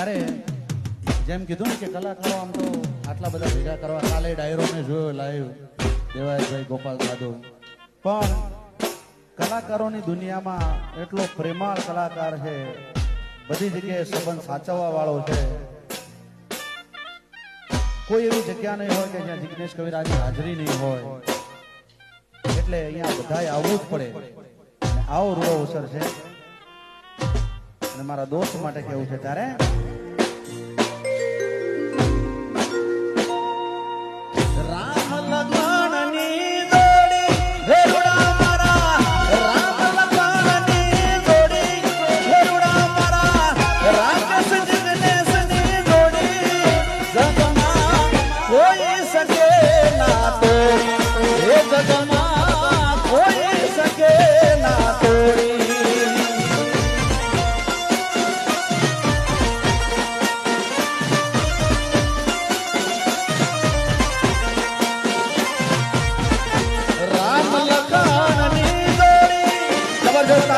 ત્યારે જેમ કીધું ને કે કલાકારો આમ તો આટલા બધા ભેગા કરવા, કાલે ડાયરો મેં જોયો લાઈવ દેવાયભાઈ ગોપાલ સાધુ. પણ કલાકારોની દુનિયામાં એટલો પ્રેમાળ કલાકાર છે, બધી જગ્યાએ સંબંધ સાચવવા વાળો છે. કોઈ એવી જગ્યા નહીં હોય કે જ્યાં જિગ્નેશ કવિરાજની હાજરી નહીં હોય. એટલે અહીંયા બધાએ આવવું જ પડે. આવો રૂડો અવસર છે. અને મારા દોસ્ત માટે કેવું છે ત્યારે રામ વેરુડા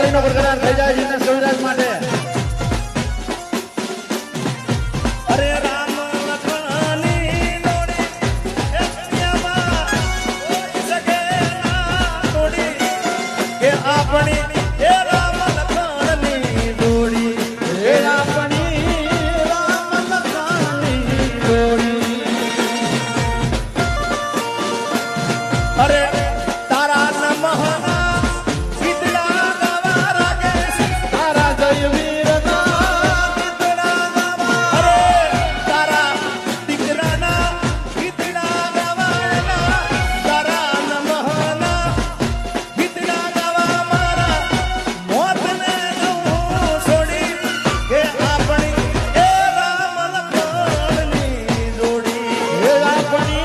તાળીનો ગડગડાટ થઈ જાય જીતેશ કવિરાજ માટે. આપણી Everybody.